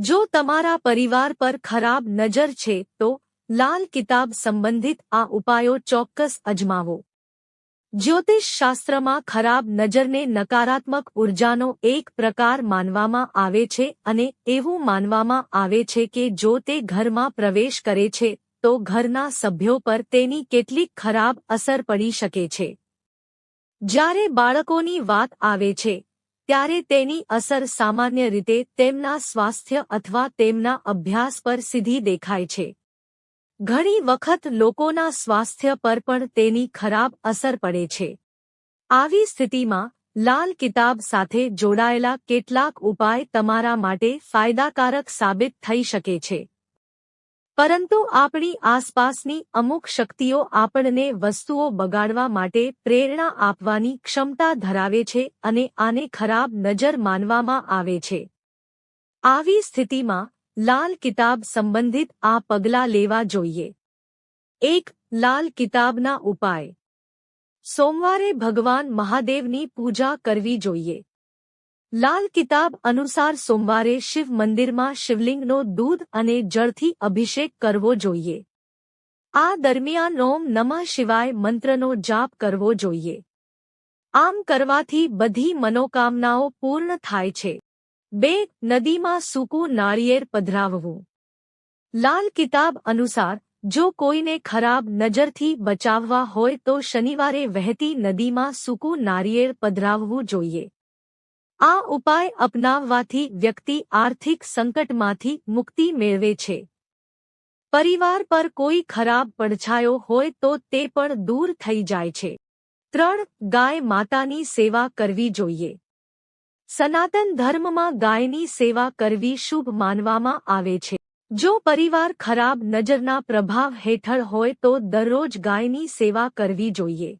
જો તમારા પરિવાર પર ખરાબ નજર છે, તો લાલ કિતાબ સંબંધિત આ ઉપાયો ચોક્કસ અજમાવો. જ્યોતિષ શાસ્ત્રમાં ખરાબ નજરને નકારાત્મક ઉર્જાનો એક પ્રકાર માનવામાં આવે છે અને એવું માનવામાં આવે છે કે જો તે ઘરમાં પ્રવેશ કરે છે, તો ઘરના સભ્યો પર તેની કેટલીક ખરાબ અસર પડી શકે છે. જ્યારે બાળકોની વાત આવે છે ત્યારે તેની અસર સામાન્ય રીતે તેમના સ્વાસ્થ્ય અથવા તેમના અભ્યાસ પર સીધી દેખાય છે. ઘણી વખત લોકોના સ્વાસ્થ્ય પર પણ તેની ખરાબ અસર પડે છે. આવી સ્થિતિમાં, લાલ કિતાબ સાથે જોડાયેલા કેટલાક ઉપાય તમારા માટે ફાયદાકારક સાબિત થઈ શકે છે. પરંતુ આપણી આસપાસની અમુક શક્તિઓ આપણને વસ્તુઓ બગાડવા માટે પ્રેરણા આપવાની ક્ષમતા ધરાવે છે અને આને ખરાબ નજર માનવામાં આવે છે. આવી સ્થિતિમાં લાલ કિતાબ સંબંધિત આ પગલાં લેવા જોઈએ. એક, લાલ કિતાબના ઉપાય. સોમવારે ભગવાન મહાદેવની પૂજા કરવી જોઈએ. લાલ કિતાબ અનુસાર સોમવારે શિવ મંદિરમાં શિવલિંગનો દૂધ અને જળથી અભિષેક કરવો જોઈએ. આ દરમિયાન ઓમ નમઃ શિવાય મંત્રનો જાપ કરવો જોઈએ. આમ કરવાથી બધી મનોકામનાઓ પૂર્ણ થાય છે. બે, નદીમાં સૂકું નાળિયેર પધરાવવું. લાલ કિતાબ અનુસાર, જો કોઈને ખરાબ નજરથી બચાવવા હોય તો શનિવારે વહેતી નદીમાં સૂકું નાળિયેર પધરાવવું જોઈએ. આ ઉપાય અપનાવવાથી વ્યક્તિ આર્થિક સંકટમાંથી મુક્તિ મેળવે છે. પરિવાર પર કોઈ ખરાબ પડછાયો હોય તો તે પણ દૂર થઈ જાય છે. ત્રણ, ગાય માતાની સેવા કરવી જોઈએ. સનાતન ધર્મમાં ગાયની સેવા કરવી શુભ માનવામાં આવે છે. જો પરિવાર ખરાબ નજરના પ્રભાવ હેઠળ હોય તો દરરોજ ગાયની સેવા કરવી જોઈએ.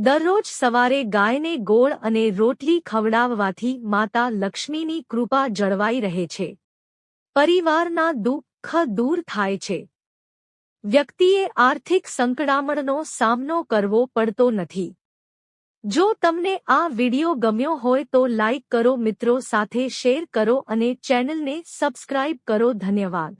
દરરોજ સવારે ગાયને ગોળ અને રોટલી ખવડાવવાથી માતા લક્ષ્મીની કૃપા જળવાઈ રહે છે. પરિવારના દુઃખ દૂર થાય છે. વ્યક્તિએ આર્થિક સંકડામણનો સામનો કરવો પડતો નથી. જો તમને આ વિડિયો ગમ્યો હોય તો લાઇક કરો, મિત્રો સાથે શેર કરો અને ચેનલને સબસ્ક્રાઇબ કરો. ધન્યવાદ.